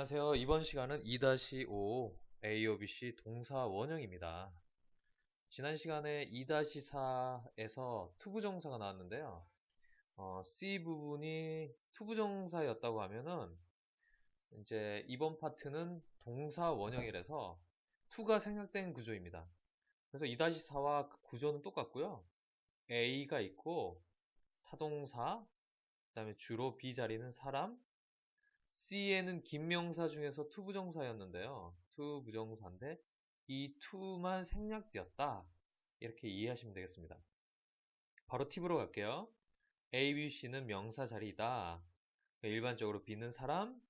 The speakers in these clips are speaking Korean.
안녕하세요. 이번 시간은 2-5 AOBC 동사 원형입니다. 지난 시간에 2-4에서 투부정사가 나왔는데요. 어, C 부분이 투부정사였다고 하면은 이제 이번 파트는 동사 원형이라서 투가 생략된 구조입니다. 그래서 2-4와 구조는 똑같고요. A가 있고 타동사, 그 다음에 주로 B 자리는 사람, C에는 김명사 중에서 투부정사였는데요. 투부정사인데 이 투만 생략되었다. 이렇게 이해하시면 되겠습니다. 바로 팁으로 갈게요. A, B, C는 명사 자리이다. 일반적으로 B는 사람,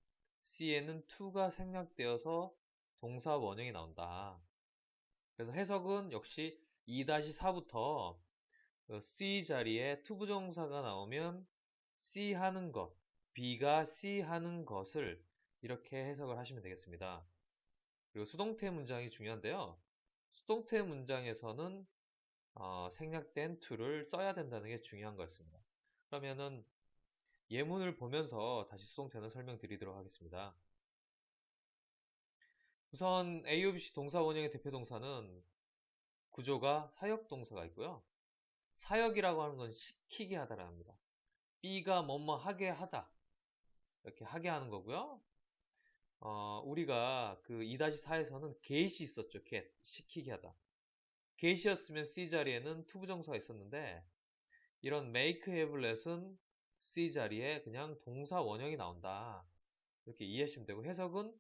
C에는 투가 생략되어서 동사 원형이 나온다. 그래서 해석은 역시 2-4부터 C 자리에 투부정사가 나오면 C 하는 것, B가 C 하는 것을 이렇게 해석을 하시면 되겠습니다. 그리고 수동태 문장이 중요한데요. 수동태 문장에서는 어, 생략된 to를 써야 된다는 게 중요한 거였습니다. 그러면은 예문을 보면서 다시 수동태는 설명드리도록 하겠습니다. 우선 AOBC 동사 원형의 대표 동사는 구조가 사역 동사가 있고요. 사역이라고 하는 건 시키게 하다라는 겁니다. B가 뭐뭐 하게 하다. 이렇게 하게 하는 거고요. 어, 우리가 그 2-4에서는 get이 있었죠. get. 시키게 하다. get이었으면 C 자리에는 투부정사가 있었는데 이런 make, have, let은 C 자리에 그냥 동사 원형이 나온다. 이렇게 이해하시면 되고 해석은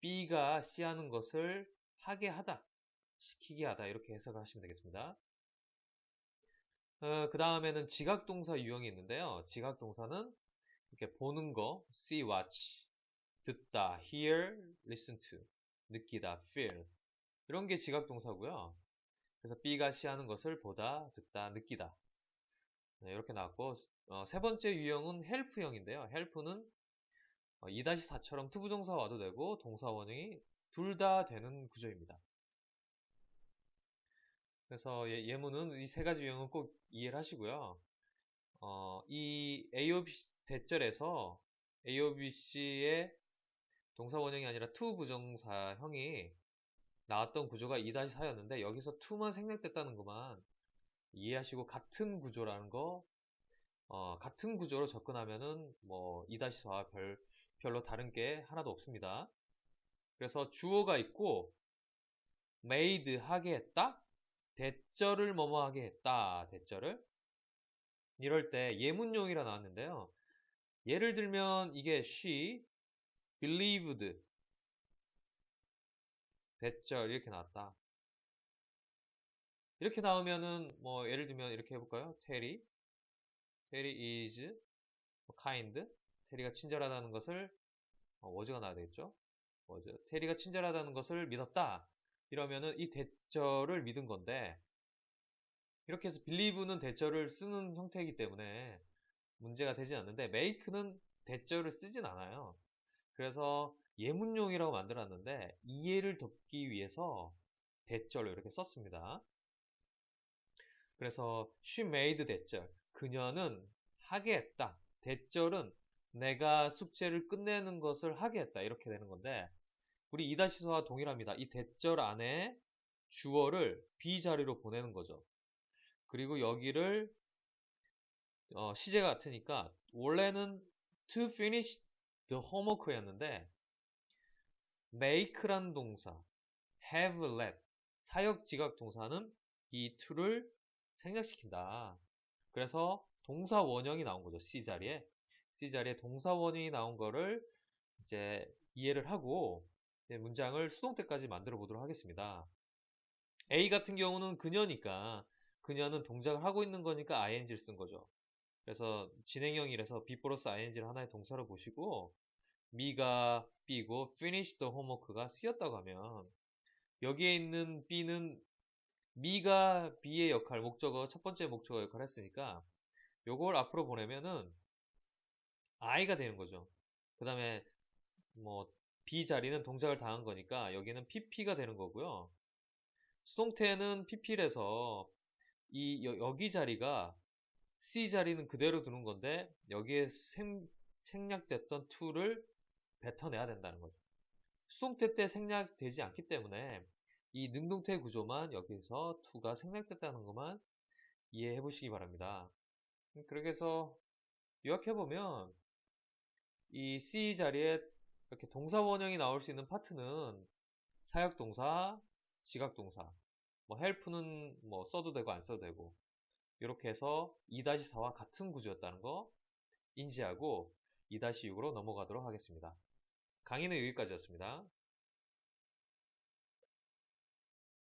B가 C 하는 것을 하게 하다. 시키게 하다. 이렇게 해석을 하시면 되겠습니다. 어, 그 다음에는 지각동사 유형이 있는데요. 지각동사는 이렇게 보는 거, see, watch, 듣다, hear, listen to, 느끼다, feel 이런 게 지각 동사고요. 그래서 B가 시하는 것을 보다, 듣다, 느끼다 네, 이렇게 나왔고 어, 세 번째 유형은 help형인데요. help는 어, 2-4처럼 투부정사 와도 되고 동사 원형이 둘 다 되는 구조입니다. 그래서 예, 문은 이 세 가지 유형은 꼭 이해를 하시고요. 어, 이 AOB 대절에서 AOBC의 동사 원형이 아니라 to 부정사형이 나왔던 구조가 2-4였는데 여기서 to만 생략됐다는 것만 이해하시고 같은 구조라는 거 어, 같은 구조로 접근하면은 뭐 2-4와 별, 별로 다른 게 하나도 없습니다. 그래서 주어가 있고 made 하게 했다 대절을 뭐뭐 하게 했다 대절을 이럴 때 예문용이라 나왔는데요. 예를 들면 이게 she believed 대절 이렇게 나왔다. 이렇게 나오면은 뭐 예를 들면 이렇게 해볼까요? 테리 테리 is kind 테리가 친절하다는 것을 어, 워즈가 나와야 되겠죠? 워즈 테리가 친절하다는 것을 믿었다. 이러면은 이 대절을 믿은 건데 이렇게 해서 believe는 대절을 쓰는 형태이기 때문에 문제가 되지 않는데 make는 대절을 쓰진 않아요. 그래서 예문용이라고 만들었는데 이해를 돕기 위해서 대절로 이렇게 썼습니다. 그래서 she made 대절 그녀는 하게 했다. 대절은 내가 숙제를 끝내는 것을 하게 했다. 이렇게 되는 건데 우리 2-4와 동일합니다. 이 대절 안에 주어를 B 자리로 보내는 거죠. 그리고 여기를 어, 시제가 같으니까 원래는 to finish the homework였는데 make란 동사, have let 사역 지각 동사는 이 to를 생략시킨다. 그래서 동사 원형이 나온 거죠. C 자리에. C 자리에 동사 원형이 나온 거를 이제 이해를 하고 문장을 수동 태까지 만들어 보도록 하겠습니다. A 같은 경우는 그녀니까 그녀는 동작을 하고 있는 거니까 ing를 쓴 거죠. 그래서 진행형이라서 be 플러스 ing를 하나의 동사로 보시고 me가 b고 finish the homework가 c였다고 하면 여기에 있는 b는 me가 b의 역할, 목적어, 첫 번째 목적어 역할을 했으니까 요걸 앞으로 보내면은 i가 되는 거죠. 그 다음에 뭐 b 자리는 동작을 당한 거니까 여기는 pp가 되는 거고요. 수동태는 pp래서 이 여 기 자리가 C 자리는 그대로 두는 건데 여기에 생, 생략됐던 to를 뱉어내야 된다는 거죠. 수동태 때 생략되지 않기 때문에 이 능동태 구조만 여기서 to가 생략됐다는 것만 이해해 보시기 바랍니다. 그렇게 해서 요약해보면 이 C 자리에 이렇게 동사 원형이 나올 수 있는 파트는 사역동사, 지각동사, 뭐 help는 뭐 써도 되고 안 써도 되고 이렇게 해서 2-4와 같은 구조였다는 거 인지하고 2-6으로 넘어가도록 하겠습니다. 강의는 여기까지였습니다.